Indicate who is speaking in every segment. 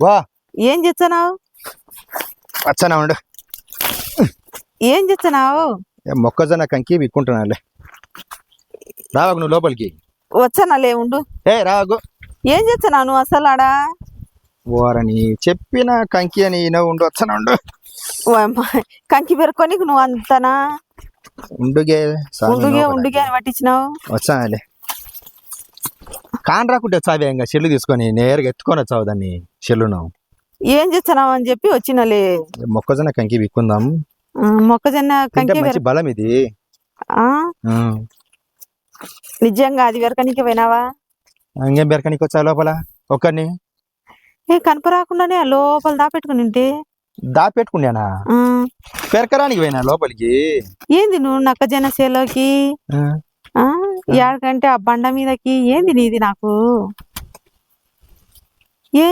Speaker 1: వా.
Speaker 2: ఏం చేస్తున్నావు?
Speaker 1: వచ్చానా ఉండు.
Speaker 2: ఏం చేస్తున్నావు?
Speaker 1: మొక్కజొన్న కంకి విక్కుంటున్నానులే. రావాకు నువ్వు లోపలికి.
Speaker 2: వచ్చానాలే ఉండు.
Speaker 1: ఏ రావాకు
Speaker 2: ఏం చేస్తున్నావు నువ్వు అసలు ఆడ?
Speaker 1: ఓరని చెప్పిన కంకి అని ఉండు వచ్చానా ఉండు.
Speaker 2: కంకి పెరుకొని నువ్వు అంతనా?
Speaker 1: ఉండుగే
Speaker 2: ఉండుగే. ఉండుగే అని పట్టించినావు?
Speaker 1: వచ్చానులే. కాన్ రాకుంటే చావే ఇంకా చెల్లు తీసుకొని నేరుగా ఎత్తుకొని వచ్చావు దాన్ని చెల్లును.
Speaker 2: ఏం చేస్తున్నావు అని చెప్పి వచ్చినాలే.
Speaker 1: మొక్కజొన్న కంకి విక్కుందాం.
Speaker 2: మొక్కజొన్న కంకి
Speaker 1: మంచి బలం ఇది.
Speaker 2: నిజంగా అది వెరకనికి పోయినావా?
Speaker 1: ఇంకేం బెరకనికి వచ్చా లోపల? ఒక్కరిని
Speaker 2: ఏ కనపరాకుండానే లోపల దాపెట్టుకుని ఉంటే?
Speaker 1: దాపెట్టుకున్నానా? పెరకరానికి పోయినా లోపలికి?
Speaker 2: ఏంది నువ్వు నక్కజొన్న సేలోకి? ఏడకంటే ఆ. బండ మీదకి ఏంది నీది నాకు? ఏ?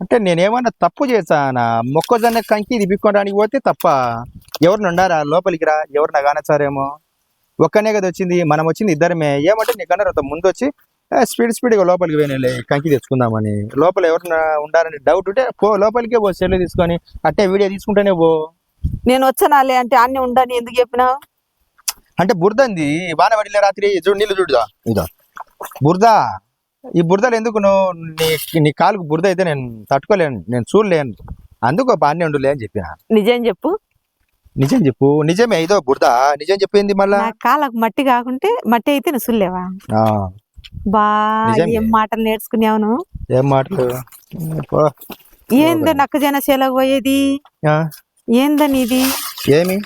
Speaker 1: అంటే నేనేమన్నా తప్పు చేశానా? మొక్కజొన్న కంకి ఇది బిక్కోడానికి పోతే తప్ప ఎవరిని ఉండారా లోపలికి రా ఎవరిని కానొచ్చారేమో ఒక్కనే కదా వచ్చింది మనం వచ్చింది ఇద్దరమే. ఏమంటే నీకన్నా ముందు వచ్చి స్పీడ్ స్పీడ్గా లోపలికి పోయినాలే కంకి తెచ్చుకుందామని. లోపల ఎవరిన ఉండాలని డౌట్ ఉంటే పో లోపలికే పో సెల్ తీసుకొని అట్టే వీడియో తీసుకుంటేనే పో.
Speaker 2: నేను వచ్చానాలే అంటే అన్ని ఉండని ఎందుకు చెప్పినావు?
Speaker 1: అంటే బురద ఉంది వాన పడిలే రాత్రి. చూడు నీళ్ళు చూడుదా? ఇదో. బురద? ఈ బురదలు ఎందుకు నువ్వు? నీ నీ కాలుకు బురద అయితే నేను తట్టుకోలేను నేను చూడలేను. అందుకు బాగానే ఉండులే అని చెప్పిన.
Speaker 2: నిజం చెప్పు.
Speaker 1: నిజం చెప్పు. నిజమే ఇదో బురద. నిజం చెప్పింది మళ్ళా?
Speaker 2: నా కాళ్ళకు మట్టి కాకుంటే మట్టి అయితే నువ్వు సుల్లేవా
Speaker 1: ఆ,
Speaker 2: బా
Speaker 1: నిజమే.
Speaker 2: ఏం మాటలు నేర్చుకున్నావు
Speaker 1: ఏం మాటలు? పో.
Speaker 2: ఏందో నక్కజన సేలకు పోయేది?
Speaker 1: ఆ,
Speaker 2: ఏందని ఇది
Speaker 1: ఏమి.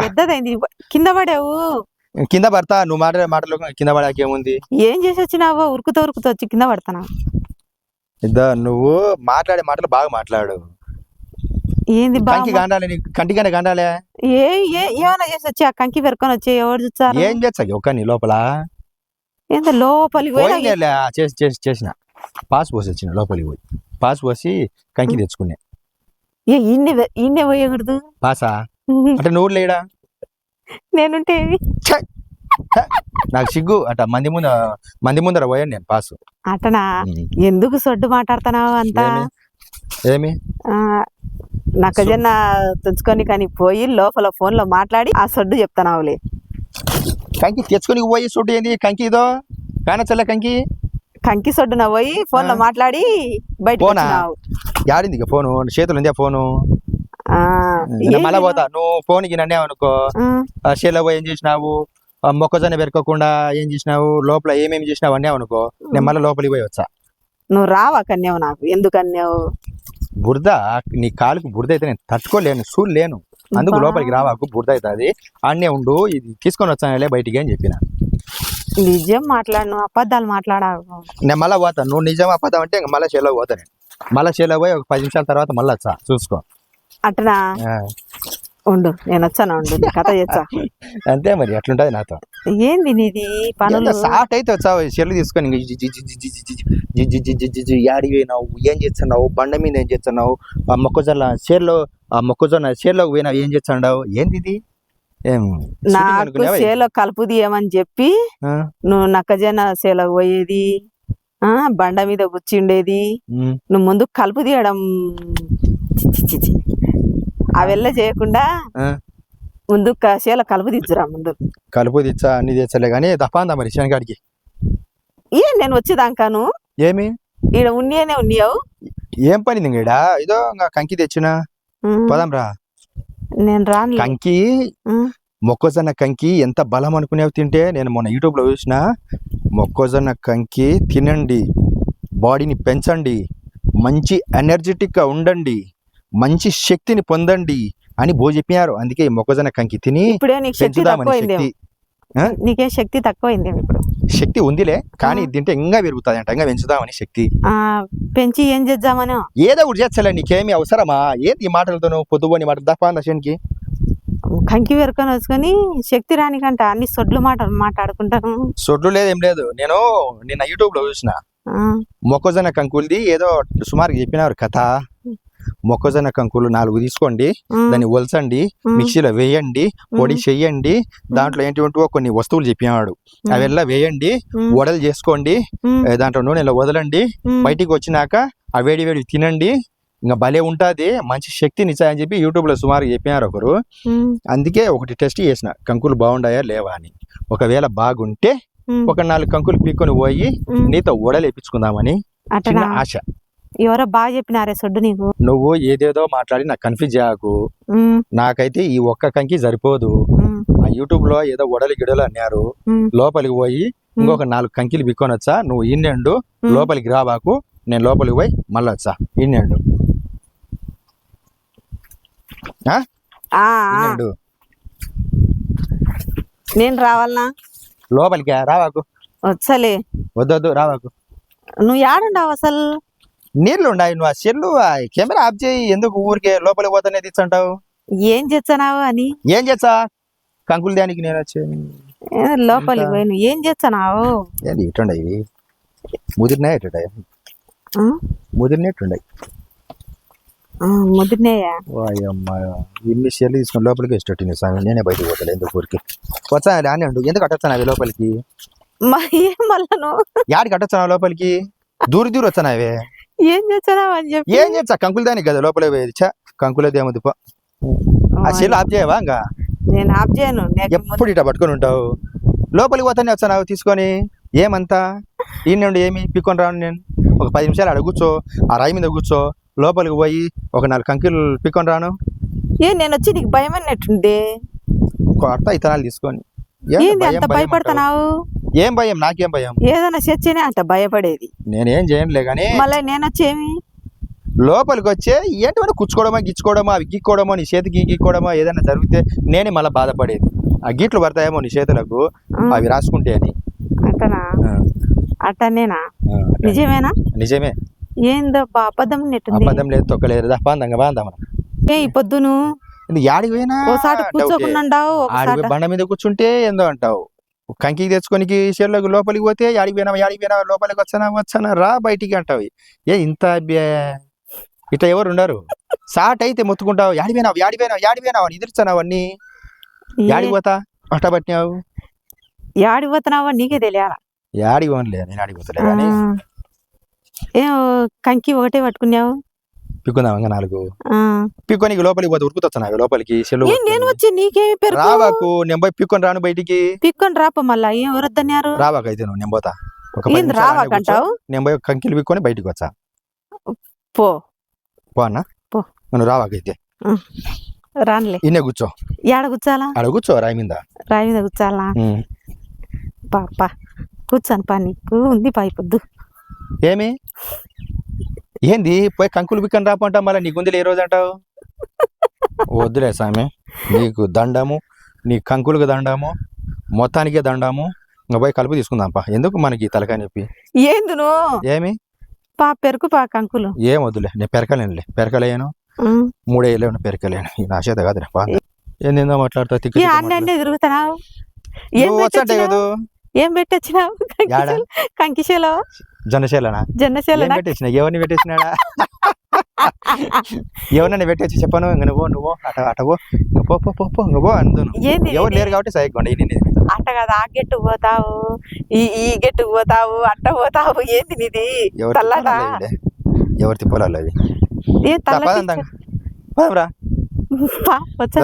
Speaker 2: పెద్దదైంది. కింద పడావు.
Speaker 1: కింద పడతా నువ్వు మాట్లాడే మాటలు కింద పడాక ఏముంది
Speaker 2: ఏం చేసి వచ్చినావో ఉరుకుతో ఉరుకుతో వచ్చి కింద పడతానా?
Speaker 1: ఇద్దా నువ్వు మాట్లాడే మాటలు బాగా మాట్లాడు.
Speaker 2: ఏంది
Speaker 1: కంకి గండాలి నీకు? కంటిగానే గండాలే?
Speaker 2: ఏ ఏ- ఏమైనా చేసి వచ్చి ఆ కంకి పెరుకొని వచ్చి ఎవరు చూస్తారు?
Speaker 1: ఏం చేస్తా? ఒక్క నీ లోపల.
Speaker 2: ఏందో లోపలికి
Speaker 1: పోయినలే చేసి చేసి చేసిన. పాస్ పోసి వచ్చిన లోపలికి పోయి. పాస్ పోసి కంకి తెచ్చుకున్నా.
Speaker 2: ఏ ఇన్నే ఇన్నే పోయకూడదు.
Speaker 1: పాసా? అంటే నువ్వు లేడా?
Speaker 2: నేనుంటే?
Speaker 1: నాకు సిగ్గు. అట మంది ముందు మంది ముందర పోయాను నేను పాసు.
Speaker 2: అటనా? ఎందుకు సొడ్డు మాట్లాడుతున్నావు అంతా?
Speaker 1: ఏమి?
Speaker 2: నక్కజొన్న తెచ్చుకొని కానీ పోయి లోపల ఫోన్లో మాట్లాడి ఆ సొడ్డు చెప్తానావులే
Speaker 1: కంకి తెచ్చుకొని పోయి చూడు ఏంది కంకి ఇదో? కానచల్ల కంకి?
Speaker 2: కంకి సొడ్డున పోయి
Speaker 1: ఫోన్లో.
Speaker 2: మాట్లాడి బయట
Speaker 1: ఫోనా? యాడింది ఇక ఫోను? చేతులు ఉందే ఫోను? మళ్ళా పోతా? నువ్వు ఫోన్కి నన్నే అనుకో. షేలో పోయి ఏం చేసినావు? మొక్కజొన్న పెరగకుండా ఏం చేసినావు? లోపల ఏమేమి చేసినావు? అన్నీ అనుకో. నేను మళ్ళీ లోపలికి పోయి వచ్చా.
Speaker 2: నువ్వు రావా కన్యావు నాకు? ఎందుకు అన్యావు
Speaker 1: బురద? నీ కాలుకు బురద అయితే నేను తట్టుకోలేను చూడలేను అందుకు
Speaker 2: బా.
Speaker 1: లోపలికి రావాకు బురద అవుతుంది. అన్నే ఉండు ఇది తీసుకొని వచ్చానులే బయటికి అని చెప్పిన.
Speaker 2: నిజం మాట్లాడు అబద్ధాలు మాట్లాడావు
Speaker 1: నేను మళ్ళీ పోతా నువ్వు నిజం అబద్ధం అంటే ఇంక మళ్ళీ షేలో పోతా నేను మళ్ళీ షేలో పోయి ఒక పది నిమిషాల తర్వాత మళ్ళీ వచ్చా చూసుకో
Speaker 2: అట్నా
Speaker 1: ఆ,
Speaker 2: ఉండు నేను వచ్చాను ఉండు నీ కథ చేస్తా
Speaker 1: అంతే మరి అట్లుంటది నాతో
Speaker 2: ఏంది నీది పనులు
Speaker 1: సాట్ అయితే వచ్చావు చెల్లు తీసుకొని ఇంక జి- జి- జి- జి- జి- జి- జి- జి- జి- జి- జి- జి- జి- యాడికి పోయినావు ఏం చేస్తున్నావు బండ మీద ఏం చేస్తున్నావు ఆ మొక్కజొన్న చేర్లో ఆ మొక్కజొన్న చేర్లోకి పోయినావు ఏం చేస్తున్నావు ఏంది ఇది
Speaker 2: నాకు? సేలో కలుపు తీయమని చెప్పి నువ్వు నక్కజొన్న సేలకు పోయేది ఆ బండ మీద కూర్చుండేది. నువ్వు ముందు కలుపు తీయడం. అవెల్ల చేయకుండా. ముందు సేల కలుపు తీర్చురా ముందు.
Speaker 1: కలుపు తెచ్చా అన్ని తెచ్చలే కానీ దపాందా మరి శనగాడికి
Speaker 2: ఏ నేను వచ్చేదాకాను
Speaker 1: ఏమి?
Speaker 2: ఈడ ఉన్నీయనే ఉన్నియావు.
Speaker 1: ఏం పని ఇంక ఈడ? ఇదో ఇంకా కంకి తెచ్చిన. పోదాం రా
Speaker 2: నేను రాను.
Speaker 1: కంకి మొక్కజొన్న కంకి ఎంత బలం అనుకునేవి తింటే నేను మొన్న యూట్యూబ్లో చూసిన మొక్కజొన్న కంకి తినండి బాడీని పెంచండి మంచి ఎనర్జెటిక్గా ఉండండి మంచి శక్తిని పొందండి అని బో చెప్పినారు. అందుకే ఈ మొక్కజొన్న కంకి తిని
Speaker 2: ఇప్పుడే నీకు శక్తి
Speaker 1: పెంచుదామని శక్తి
Speaker 2: నీకేం శక్తి తక్కువైందేమో ఇప్పుడు.
Speaker 1: శక్తి ఉందిలే కానీ. ఇది తింటే ఇంకా పెరుగుతుంది అంట ఇంకా పెంచుదామని శక్తి.
Speaker 2: పెంచి ఏం చేద్దామని?
Speaker 1: ఏదో ఒకటి చేస్తలే నీకేమి అవసరమా? ఏంది ఈ మాటలతో పొద్దుపోని మాట దప్పా శనికి?
Speaker 2: కంకి పెరుకొని వచ్చుకొని శక్తి రానికంట అన్ని సొడ్లు మాట మాట్లాడుకుంటాను
Speaker 1: సొడ్లు లేదు ఏం లేదు. నేను నిన్న యూట్యూబ్లో చూసిన.
Speaker 2: ఆ,
Speaker 1: మొక్కజొన్న కంకులది ఏదో సుమారుగా చెప్పినారు కథ. మొక్కజొన్న కంకులు నాలుగు తీసుకోండి దాన్ని ఒలసండి మిక్సీలో వేయండి పొడి చెయ్యండి దాంట్లో ఏంటివంటివో కొన్ని వస్తువులు చెప్పినాడు. అవెల్లా వేయండి వడలు చేసుకోండి దాంట్లో నూనెలో వదలండి బయటికి వచ్చినాక ఆ వేడి వేడి తినండి ఇంకా భలే ఉంటుంది మంచి శక్తిని ఇచ్చాయని చెప్పి యూట్యూబ్లో సుమారు చెప్పినారు ఒకరు. అందుకే ఒకటి టెస్ట్ చేసిన కంకులు బాగుండాయా లేవా అని. ఒకవేళ బాగుంటే ఒక నాలుగు కంకులు పీక్కొని పోయి. నీతో చిన్న
Speaker 2: అట్టనా
Speaker 1: ఆశ.
Speaker 2: ఎవరో బాగా చెప్పినారే సొడ్డు నీకు?
Speaker 1: నువ్వు ఏదేదో మాట్లాడి నాకు కన్ఫ్యూజ్ చేయకు. నాకైతే ఈ ఒక్క కంకి సరిపోదు. ఆ యూట్యూబ్లో ఏదో వడలు గిడలు అన్నారు. లోపలికి పోయి ఇంకొక నాలుగు కంకిలు బిక్కొని వచ్చా. నువ్వు ఇన్నెండు. లోపలికి రాబాకు నేను లోపలికి పోయి మళ్ళీ వచ్చా. ఇన్నెండు
Speaker 2: నేను రావాలనా?
Speaker 1: లోపలికి రావాకు
Speaker 2: వచ్చలే
Speaker 1: వద్దొద్దు రావాకు
Speaker 2: నువ్వు ఏడుండవు అసలు?
Speaker 1: నీళ్ళు ఉన్నాయి నువ్వు ఆ సెల్లు ఆ కెమెరా ఆఫ్ చేయి ఎందుకు ఊరికే లోపలికి పోతానే తెచ్చంటావు
Speaker 2: ఏం చేస్తున్నావు అని?
Speaker 1: ఏం చేస్తా? కంకులు దానికి నేను వచ్చాను
Speaker 2: ఏ, లోపలికి? పోయి నువ్వు ఏం చేస్తున్నావు?
Speaker 1: ఏంటి ఇటుండ ఇవి ముదిరినాయి ఇటుండ
Speaker 2: ఆ?
Speaker 1: ముదిరినట్టుండయి
Speaker 2: ఆ, ముదిరినాయా?
Speaker 1: వాయమ్మ ఇన్ని షేర్లు తీసుకుని లోపలికి ఇష్టట్టు స్వామి. నేనే బయటకు పోతాను ఎందుకు ఊరికి? వచ్చా రాని అండు ఎందుకు అట్టొచ్చాను అవి లోపలికి?
Speaker 2: మరి ఏం మళ్ళా నువ్వు?
Speaker 1: యాడికి అట్టొచ్చాను లోపలికి? దూరి దూరి వచ్చాను అవే
Speaker 2: ఏం చేస్తున్నావు అని చెప్పి.
Speaker 1: ఏం చేస్తా? కంకులు దానికి కదా లోపలికి పోయేది చా కంకులది ఏముంది పో ఆ షేర్లు ఆఫ్ చేయవా ఇంకా?
Speaker 2: నేను ఆఫ్ చేయను
Speaker 1: ఎప్పుడు ఇట్లా పట్టుకొని ఉంటావు? లోపలికి పోతానే వచ్చాను తీసుకొని? ఏమంతా? ఈ నుండి ఏమి? పిక్కొని రాను నేను. ఒక పది నిమిషాలు ఆడ కూర్చో ఆ రాయి మీద కూర్చో. లోపలికి పోయి ఒక నాలుగు కంకులు పిక్కొని రాను.
Speaker 2: ఏ నేను వచ్చి నీకు భయం అన్నట్టుండే
Speaker 1: కొత్త ఇతనాలు తీసుకొని.
Speaker 2: ఏంది అంత
Speaker 1: భయం
Speaker 2: భయపడుతున్నావు?
Speaker 1: ఏం భయం? నాకేం భయం?
Speaker 2: ఏదైనా చర్చనే అంత భయపడేది.
Speaker 1: నేనేం చేయనులే కానీ
Speaker 2: మళ్ళీ నేను వచ్చేమి
Speaker 1: లోపలికి వచ్చే ఏంటి కుచ్చుకోవడమా గిచ్చుకోవడమా అవి గీక్కోవడమో నీ చేతికి గీక్కోవడమో ఏదైనా జరిగితే నేనే మళ్ళీ బాధపడేది. ఆ గీట్లు పడతాయేమో నీ చేతులకు అవి రాసుకుంటే అని.
Speaker 2: అట్టనా?
Speaker 1: ఆ,
Speaker 2: అట్టనేనా. నిజమేనా?
Speaker 1: నిజమే.
Speaker 2: ఏందో అబద్ధం ఉన్నట్టుంది.
Speaker 1: అబద్ధం లేదు తొక్కలేదు. బాందంగా బాందా మనం
Speaker 2: ఏ ఈ పొద్దును
Speaker 1: యాడికి పోయినా
Speaker 2: ఒకసారి
Speaker 1: బండ మీద కూర్చుంటే ఏందో అంటావు. కంకి తెచ్చుకొని షేర్లోకి లోపలికి పోతే యాడికి పోయినా యాడికి పోయినా లోపలికి వచ్చానా వచ్చానా రా బయటికి అంటావు. ఏ ఇంత అబ్బే. ఇట్లా ఎవరు ఉండరు. సాట్ అయితే మొత్తుకుంటావు. యాడి పోయినావు యాడి పోయినావు యాడి పోయినావు అని ఎదురుచానావు అన్ని. యాడికి పోతా? అట్ట పట్టినావు
Speaker 2: ఆడిపోతున్నావో నీకే తెలియాల?
Speaker 1: యాడికి పోనులే నేను ఆడికి పోతలే కానీ.
Speaker 2: ఏం కంకి ఒకటే పట్టుకున్నావు?
Speaker 1: పిక్కుందాం ఇంకా నాలుగు. పిక్కొని లోపలికి పోతే ఉరుకుతున్నావు లోపలికి చెల్లు
Speaker 2: ఏం నేను వచ్చి పెరుగు?
Speaker 1: రావాకు నేను పోయి పిక్కొని రాను బయటికి.
Speaker 2: పిక్కొని రాప మళ్ళా? ఏం
Speaker 1: రావాకు అయితే నువ్వు నేను పోతా.
Speaker 2: రావాకంటావు
Speaker 1: నేను పోయి కంకిలు పిక్కొని బయటికి వచ్చా.
Speaker 2: పో.
Speaker 1: పో అన్న.
Speaker 2: పో.
Speaker 1: నువ్వు రావాకైతే.
Speaker 2: రానులే.
Speaker 1: ఇన్నే కూర్చో.
Speaker 2: ఏడ కూర్చోాలా?
Speaker 1: ఆడ కూర్చో రాయి మీద.
Speaker 2: రాయి మీద కూర్చోాలా. పాప కూర్చోను పా నీకు. ఉంది పా పొద్దు
Speaker 1: ఏమి? ఏంది? పోయి కంకులు పిక్కని రాపంట మళ్ళీ నీ గుందెలు ఏ రోజు అంటావు? వద్దులే స్వామి నీకు దండము నీ కంకులకు దండము మొత్తానికే దండము ఇంకా పోయి కలుపు తీసుకుందాంపా. ఎందుకు మనకి తలకాయ నొప్పి?
Speaker 2: ఏంది నువ్వు?
Speaker 1: ఏమి?
Speaker 2: పా పెరుకు పా కంకులు.
Speaker 1: ఏం వద్దులే నేను పెరకలేనులే. పెరకలేను.
Speaker 2: ఉం.
Speaker 1: మూడే ఏళ్ళు పెరకలేను. ఈ నా చేత కాదులే పా. ఏందేందో మాట్లాడుతావు తిక్కు
Speaker 2: ఏ
Speaker 1: తిక్కు
Speaker 2: అన్ని ఏం
Speaker 1: నువ్వు వచ్చంటే? కదా.
Speaker 2: ఏం పెట్టొచ్చినావు? కంకిశలో
Speaker 1: జనశీలనా ఏం
Speaker 2: జన్నశీల
Speaker 1: పెట్టేసిన ఎవరిని పెట్టేసినాడా ఎవరినైనా పెట్టేసి చెప్పాను ఇంక నువ్వు నువ్వు అట అటవో పో పో పో పో ఇంక పో అందును.
Speaker 2: ఏంది
Speaker 1: ఎవరు
Speaker 2: ఇది?
Speaker 1: లేరు కాబట్టి సైకోండి ఇది
Speaker 2: అట్ట కదా ఆ గెట్టు పోతావు ఈ ఈ గెట్టు పోతావు అట్ట పోతావు ఏంది నీది?
Speaker 1: ఎవరి
Speaker 2: తల్లడా?
Speaker 1: ఎవరి తిప్పాలి అవి
Speaker 2: ఏ తల్ల
Speaker 1: పదంతా పదంరా
Speaker 2: వచ్చా.